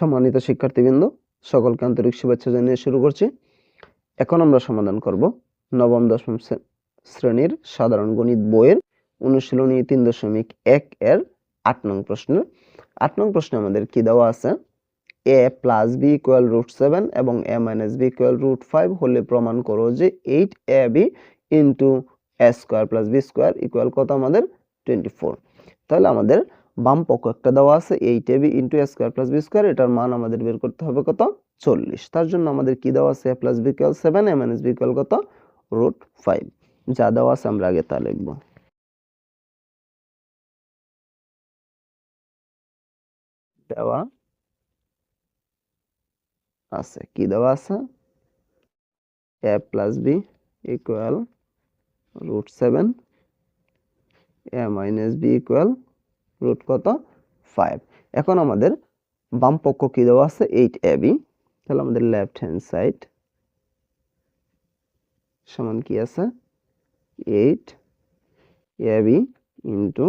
সম্মানিত শিক্ষার্থীবৃন্দ, সকলকে আন্তরিক শুভেচ্ছা জানিয়ে শুরু করছি। এখন আমরা সমাধান করব নবম দশম শ্রে- শ্রেণির সাধারণ গণিত বইয়ের অনুশীলনী তিন দশমিক এক এর আট নং প্রশ্ন। আট নং প্রশ্নে আমাদের কি দেওয়া আছে? A plus B equal root seven এবং A minus B equal root five হলে প্রমাণ করো যে eight A B into A square plus B square equal কত আমাদের? টোয়েন্টি ফোর তাহলে আমাদের বাম পক্ষ একটা দেওয়া আছে eight A B into A square plus B square এটার মান আমাদের বের করতে হবে কত? চল্লিশ। তার জন্য আমাদের কি দেওয়া আছে? A plus B equal seven A minus B equal কত? রুট ফাইভ যা দেওয়া আছে আমরা আগে তা লিখব। দেওয়া আছে। কি দেওয়া আছে? A plus B equal root seven A minus B equal root কত? ফাইভ এখন আমাদের বাম পক্ষ কি দেওয়া আছে? এইট এ বি তাহলে আমাদের লেফট হ্যান্ড সাইড সমান কি আছে? Eight A B into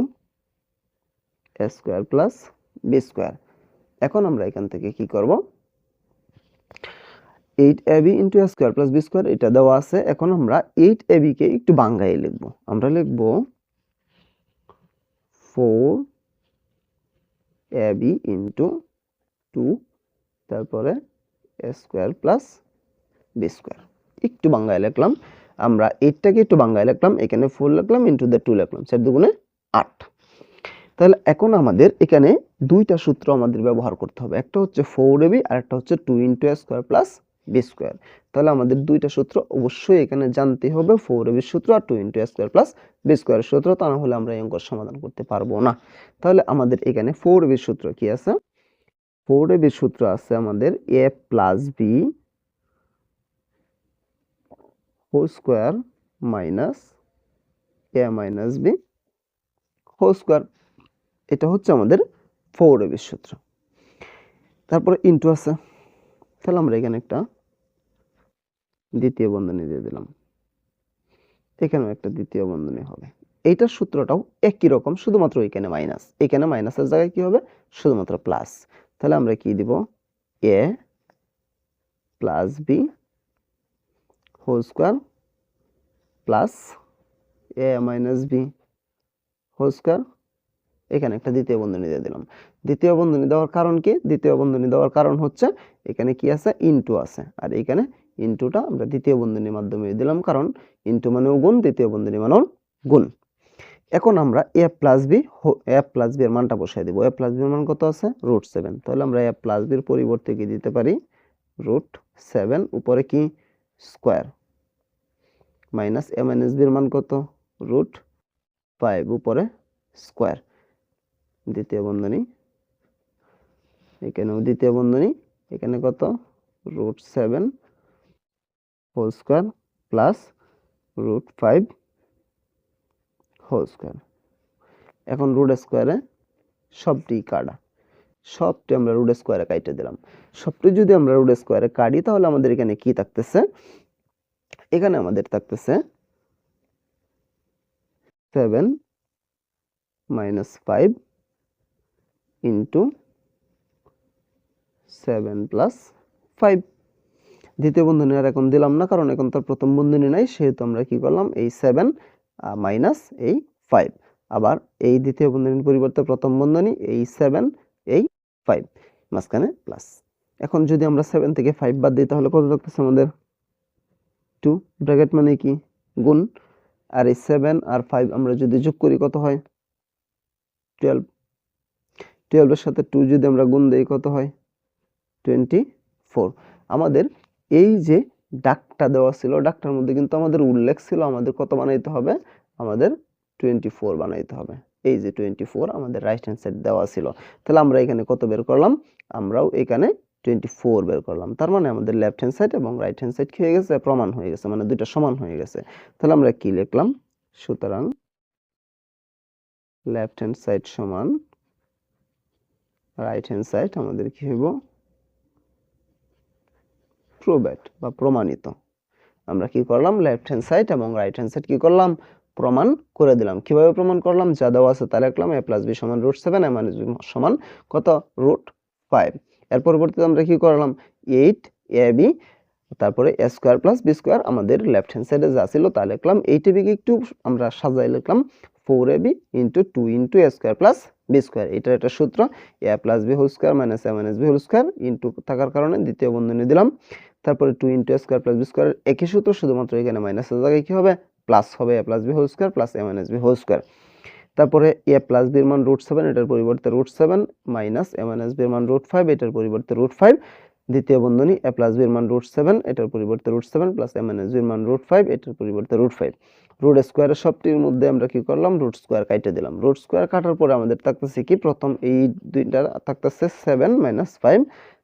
A square plus B square এখন আমরা এখান থেকে কি করব? Eight A B into A square plus B square এটা দেওয়া আছে। এখন আমরা এইট এ বিকে একটু বাঙ্গাই লিখব। আমরা লিখব four A B into two তারপরে স্কোয়ার প্লাস বি স্কোয়ার একটু বাংলায় লিখলাম, আমরা এইটটাকে একটু বাংলায় লিখলাম, এখানে ফোর লিখলাম ইন্টু দ্য টু লিখলাম, চার দুগুণে আট। তাহলে এখন আমাদের এখানে দুইটা সূত্র আমাদের ব্যবহার করতে হবে, একটা হচ্ছে ফোর এবি আর একটা হচ্ছে two into square plus B square তাহলে আমাদের দুইটা সূত্র অবশ্যই এখানে জানতে হবে ফোর এবির সূত্র আর two into A square plus B স্কোয়ারের সূত্র, তা না হলে আমরা এই অঙ্কর সমাধান করতে পারব না। তাহলে আমাদের এখানে ফোর এবির সূত্র কি আছে? ফোর এবির সূত্র আছে আমাদের A plus B whole square minus A minus B whole square এটা হচ্ছে আমাদের ফোর এবির সূত্র। তারপরে ইন্টু আছে। তাহলে আমরা এখানে একটা। দ্বিতীয় বন্ধনী দিয়ে দিলাম। এখানেও একটা দ্বিতীয় বন্ধনী হবে। এইটার সূত্রটাও একই রকম, শুধুমাত্র এখানে মাইনাস এখানে মাইনাসের জায়গায় কি হবে? শুধুমাত্র প্লাস তাহলে আমরা কি দিব? A plus B whole square plus A minus B whole square এখানে একটা দ্বিতীয় বন্ধনী দিয়ে দিলাম। দ্বিতীয় বন্ধনী দেওয়ার কারণ কি? দ্বিতীয় বন্ধনী দেওয়ার কারণ হচ্ছে এখানে কি আছে? ইনটু আছে। আর এখানে ইনটুটা আমরা দ্বিতীয় বন্ধনীর মাধ্যমে দিলাম কারণ ইনটু মানেও গুণ, দ্বিতীয় বন্ধনী মানেও গুণ। এখন আমরা A plus B A plus B এর মানটা বসাই দিব। এ প্লাস বি এর মান কত আছে? রুট সেভেন তাহলে আমরা এ প্লাস বির পরিবর্তে কি দিতে পারি? রুট সেভেন উপরে কি? স্কোয়ার মাইনাস এ মাইনাস বির মান কত? রুট ফাইভ উপরে স্কোয়ার দ্বিতীয় বন্ধনী। এখানেও দ্বিতীয় বন্ধনী। এখানে কত? Root seven whole square plus root five whole square এখন রুট স্কোয়ারে সবটি কাটা। সবটি আমরা রুট স্কোয়ারে কাটে দিলাম। সবটি যদি আমরা রুট স্কোয়ারে কাটি, তাহলে আমাদের এখানে কি থাকতেছে? এখানে আমাদের থাকতেছে seven minus five into seven plus five দ্বিতীয় বন্ধনী আর এখন দিলাম না, কারণ এখন তার প্রথম বন্ধনী নাই, সেহেতু আমরা কি করলাম, এই সেভেন মাইনাস এই ফাইভ আবার এই দ্বিতীয় বন্ধনীর পরিবর্তে প্রথম বন্ধনী, এই সেভেন এই ফাইভ মাঝখানে প্লাস এখন যদি আমরা সেভেন থেকে ফাইভ বাদ দিই, তাহলে কত থাকতেছে আমাদের? টু ব্র্যাকেট মানে কি? গুণ। আর এই সেভেন আর ফাইভ আমরা যদি যোগ করি, কত হয়? টুয়েলভ টুয়েলভের সাথে টু যদি আমরা গুণ দিই, কত হয়? টোয়েন্টি ফোর আমাদের এই যে ডাকটা দেওয়া ছিল, ডাকটার মধ্যে কিন্তু আমাদের উল্লেখ ছিল, আমাদের কত বানাইতে হবে? আমাদের টোয়েন্টি ফোর বানাইতে হবে। এই যে টোয়েন্টি ফোর আমাদের রাইট হ্যান্ড সাইড দেওয়া ছিল। তাহলে আমরা এখানে কত বের করলাম? আমরাও এখানে টোয়েন্টি ফোর বের করলাম। তার মানে আমাদের লেফট হ্যান্ড সাইড এবং রাইট হ্যান্ড সাইড কি হয়ে গেছে? প্রমাণ হয়ে গেছে মানে দুইটা সমান হয়ে গেছে। তাহলে আমরা কি লিখলাম? সুতরাং লেফট হ্যান্ড সাইড সমান রাইট হ্যান্ড সাইড আমাদের কি হইব প্রোবেট বা প্রমাণিত। আমরা কি করলাম? লেফট হ্যান্ড সাইড এবং রাইট হ্যান্ড সাইড কি করলাম? প্রমাণ করে দিলাম। কীভাবে প্রমাণ করলাম? যা দেওয়া আছে তা লিখলাম। এ প্লাস বি সমান root seven A minus B সমান কত? রুট ফাইভ এর পরবর্তীতে আমরা কি করলাম? এইট এ বি তারপরে A square plus B square আমাদের লেফট হ্যান্ড সাইডে যা ছিল তা লিখলাম। এইট বিকে একটু আমরা সাজাই লিখলাম। Four A B into two into A square plus B square এটার একটা সূত্র। A plus B whole square minus A minus B whole square into থাকার কারণে দ্বিতীয় বন্ধনী দিলাম। তারপরে two into square plus B square একই সূত্র, শুধুমাত্র এখানে মাইনাসের জায়গায় কি হবে? প্লাস হবে A plus B whole square plus A minus B whole square তারপরে এ প্লাস বির মান রুট সেভেন এটার পরিবর্তে root seven minus A minus বির মান রুট ফাইভ এটার পরিবর্তে রুট ফাইভ দ্বিতীয় বন্ধনী এ প্লাস বির মান রুট সেভেন এটার পরিবর্তে root seven plus A minus বির মান রুট ফাইভ এটার পরিবর্তে রুট ফাইভ রুট স্কোয়ারের সবটির মধ্যে আমরা কি করলাম? রুট স্কোয়ার কাটে দিলাম। রুট স্কোয়ার কাটার পরে আমাদের থাকতেছে কি? প্রথম এই দুইটা থাকতেছে সেভেন মাইনাস ফাইভ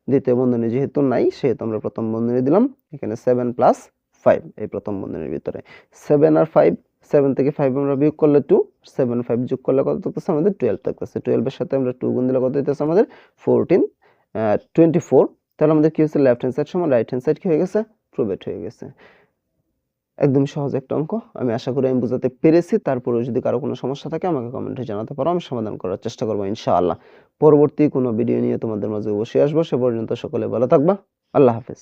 দ্বিতীয় বন্ধনী যেহেতু নাই, সেহেতু আমরা প্রথম বন্ধনী দিলাম। এখানে সেভেন প্লাস ফাইভ এই প্রথম বন্ধনীর ভিতরে। সেভেন আর ফাইভ সেভেন থেকে ফাইভ আমরা বিয়োগ করলে টু সেভেন ফাইভ যোগ করলে কত থাকতেছে? আমাদের টুয়েলভ থাকতেছে। টুয়েলভের সাথে আমরা টু গুণ দিলে কত দিতেছে আমাদের ফোরটিন টোয়েন্টি ফোর তাহলে আমাদের কি হচ্ছে লেফট হ্যান্ড সাইড সমান রাইট হ্যান্ড সাইড কি হয়ে গেছে? প্রোভেট হয়ে গেছে। একদম সহজ একটা অঙ্ক। আমি আশা করি আমি বুঝাতে পেরেছি। তারপরেও যদি কারও কোনো সমস্যা থাকে, আমাকে কমেন্টে জানাতে পারো। আমি সমাধান করার চেষ্টা করব ইনশাআল্লাহ। পরবর্তী কোনো ভিডিও নিয়ে তোমাদের মাঝে অবশ্যই আসব। সে পর্যন্ত সকলে ভালো থাকবা। আল্লাহ হাফেজ।